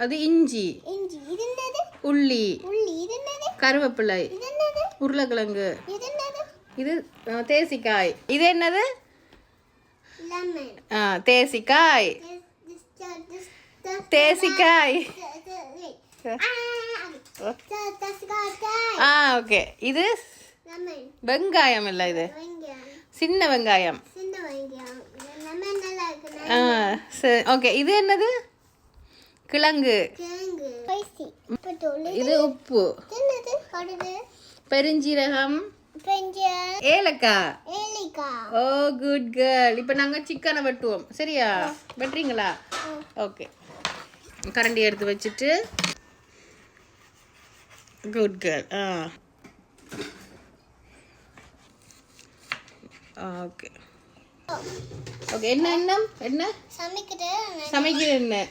அது இஞ்சி. உள்ளி கருவேப்பிலை உருளைக்கிழங்கு இது தேசிக்காய் இது என்னது தேசிக்காய் தேசிக்காய் ஆ ஓகே இது வெங்காயம் இல்லை இது சின்ன வெங்காயம் ஆ சரி ஓகே இது என்னது கிழங்கு. இது உப்பு. பெருஞ்சீரகம். ஏலிக்காய். ஓ குட் கேர்ள் இப்போ நாங்கள் சிக்கனை வெட்டுவோம். சரியா? வெட்டுறீங்களா? ஓகே கரண்டி எடுத்து வச்சுட்டு. குட் கேர்ள் ஆ. ஓகே ஓகே என்ன எண்ணம்? என்ன? சமைக்கிட்டு சமைக்கிற எண்ணெய்.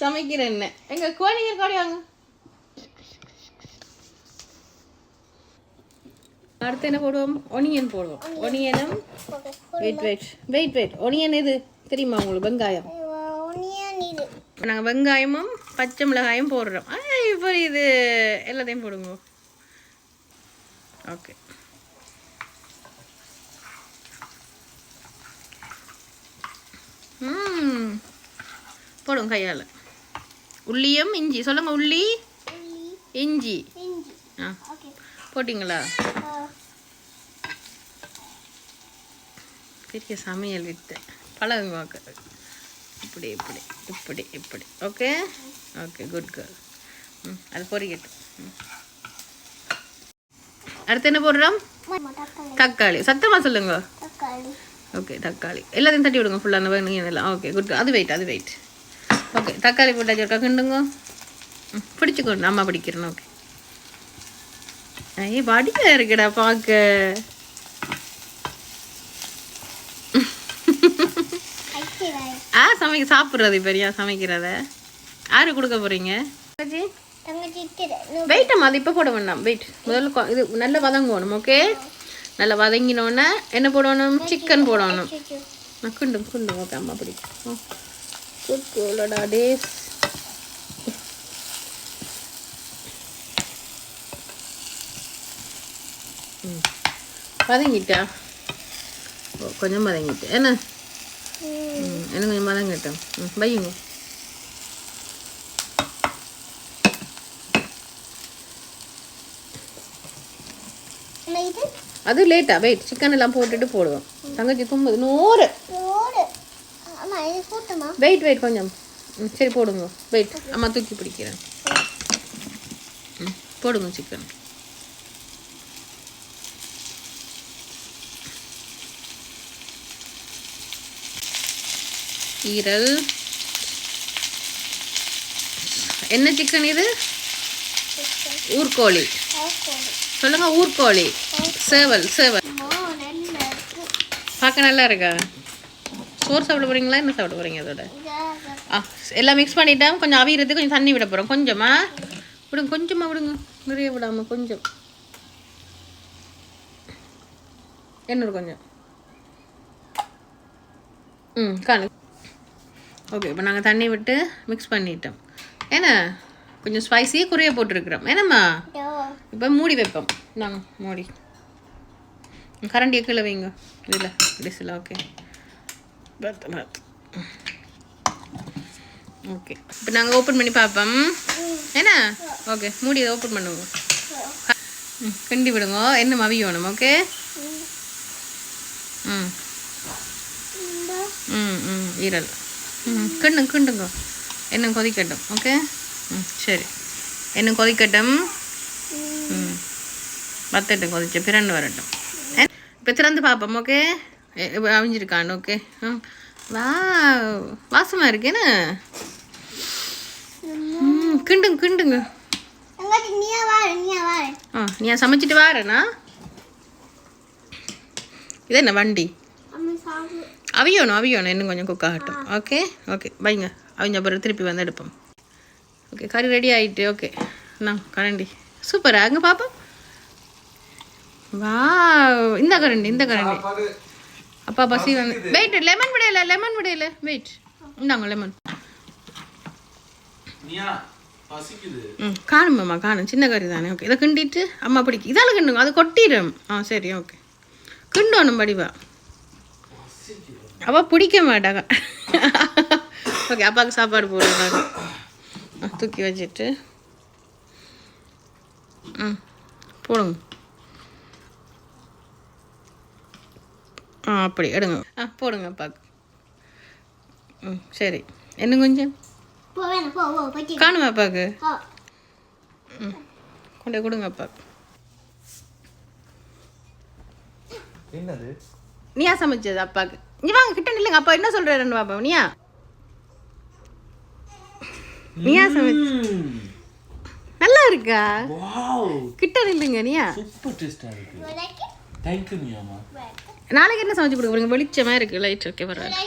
சமைக்கிற எண்ணெய். எங்க கோழிங்க கோழி வாங்க. அடுத்து என்ன போடுவோம்? ஒனியன் போடுவோம். ஒனியனும் wait wait wait wait onion இது தெரியுமா உங்களுக்கு? வெங்காயம். நாங்கள் வெங்காயமும் பச்சை மிளகாயும் போடுறோம். இப்போ இது எல்லாத்தையும் போடுங்க. ஓகே ம் போடுங்க கையால். உள்ளியும் இஞ்சி. சொல்லுங்க உள்ளி. இஞ்சி. ஆ. போட்டிங்களா? பெரிய சமையல் வித்தை. பழகுங்க வாக்க. இப்படி இப்படி இப்படி இப்படி. ஓகே? Okay good girl. ம் அது பொறிக்கட்டும். அடுத்து என்ன போடுறோம்? தக்காளி. சத்தமாக சொல்லுங்க. ஓகே தக்காளி. எல்லாத்தையும் தட்டி விடுங்க ஃபுல்லாக அந்த வேணுங்க எல்லாம். ஓகே குட் அது வெயிட் அது வெயிட் ஓகே தக்காளி போட்டாச்சு இருக்கா கிண்டுங்க. பிடிச்சிக்கொண்டு அம்மா பிடிக்கிறேன் ஓகே ஐயே வடிவா இருக்குடா பார்க்க ஆ சமைக்க சாப்பிட்றது பெரியா சமைக்கிறத. யாரு கொடுக்க போறீங்க? தங்கச்சி. இத்திர வெயிட் அம்மா அது இப்போ போட வேண்டாம். வெயிட் முதல்ல இது நல்லா வதங்கணும் ஓகே நல்லா வதங்கினோன்னே என்ன போடணும்? சிக்கன் போடணும். கிண்டும் கிண்டும். ஓகே அம்மா பிடிக்கும் குட் கோலடா டேஸ். ம். வதங்கிட்டா? ஓ கொஞ்சம் வதங்கிட்டு. என்ன? என்ன கொஞ்சம் வதங்கட்டும்? ம் வையுங்க இது அது லேட்டா. வெயிட் சிக்கன் எல்லாம் போட்டுட்டு போடுவோம். தங்கச்சி தும்பது. நூறு. வெயிட் வெயிட் கொஞ்சம். சரி போடுங்க. வெயிட் அம்மா தூக்கி பிடிக்கிறேன். போடுங்க சிக்கன் ஈரல். என்ன சிக்கன் இது? ஊர்கோழி. சொல்லுங்க ஊர்கோழி சேவல் சேவல். பார்க்க நல்லா இருக்கா? சோறு சாப்பிட போறீங்களா? என்ன சாப்பிட போறீங்க அதோட? ஆ எல்லாம் மிக்ஸ் பண்ணிட்டா கொஞ்சம் அவியறதுக்கு கொஞ்சம் தண்ணி விட போகிறோம் கொஞ்சமா? விடுங்க கொஞ்சமா விடுங்க. நிறைய விடாம கொஞ்சம். இன்னொரு கொஞ்சம். ம் காணு ஓகே இப்போ நாங்கள் தண்ணி விட்டு மிக்ஸ் பண்ணிட்டோம். ஏன்னா கொஞ்சம் ஸ்பைஸியே குறைய போட்டிருக்கிறோம். என்னம்மா? இப்போ மூடி வைப்போம். நாங்கள் மூடி. கரண்டியை கீழே வைங்க. இதில் டிஸ்ஸில் ஓகே பார்த்து பார்த்து ஓகே இப்போ நாங்கள் ஓப்பன் பண்ணி பார்ப்போம். என்ன? ஓகே மூடி இதை ஓப்பன் பண்ணுவோம் கிண்டி விடுங்க. என்ன மவியணும் ஓகே ம். ம் ம் ஈரல். ம் கிண்டுங்க கிண்டுங்க. என்ன கொதிக்கட்டும் ஓகே ம் சரி. என்ன கொதிக்கட்டும்? வத்தட்டும் கொதிச்சு பிறண்டு வரட்டும். இப்போ திறந்து பார்ப்போம் ஓகே அவிஞ்சிருக்கான்னு ஓகே வா வாசமாக இருக்கேன்னு ம் கிண்டுங்க கிண்டுங்க. ஆ நீ சமைச்சிட்டு வாரேண்ணா இது என்ன வண்டி? அவியணும் அவியணும் இன்னும் கொஞ்சம் குக் ஆகட்டும். ஓகே ஓகே வைங்க. அவிஞ்ச அப்புறம் திருப்பி வந்து எடுப்போம். ஓகே கறி ரெடி ஆயிட்டு ஓகே நான் கரண்டி. சூப்பரா அங்கே பாப்போம். வா இந்த கரண்டி இந்த கரண்டி. அப்பா பசி வந்து. வெயிட் லெமன் விடையில லெமன் விடையில. வெயிட் இந்தாங்க லெமன் நீயா பசிக்குது. ம் காணும் அம்மா காணும். சின்ன கறி தானே. ஓகே இதை கிண்டிட்டு அம்மா பிடிக்கும் இதால் கிண்டுங்க. அது கொட்டிடும். ஆ சரி ஓகே கிண்டணும் படிவா அவள் பிடிக்க மாட்டாங்க ஓகே அப்பாவுக்கு சாப்பாடு போடுறாங்க தூக்கி வச்சுட்டு. ம் போடுங்க. அப்படி எடுங்க. ஆ போடுங்க அப்பாவுக்கு ம் சரி. இன்னும் கொஞ்சம் போ வேணாம் போ போ போய்க்கு காணுமா அப்பாவுக்கு போ. கொண்டு கொடுங்க அப்பாவுக்கு என்னது? நீயா சமைச்சது அப்பாவுக்கு இங்க வாங்க கிட்ட நில்லுங்க. அப்பா என்ன சொல்றாருன்னு பாப்பா? நீயா? நீயா சமைச்ச நல்லா இருக்கா? வாவ். கிட்ட நில்லுங்க நீயா. சூப்பர் டேஸ்டா இருக்கு. it? தேங்க்யூ நியாமா நாளைக்கு என்ன சமைச்சு கொடுக்க போறீங்க? வெளிச்சமாக இருக்குது லைட் ஓகே பரவாயில்ல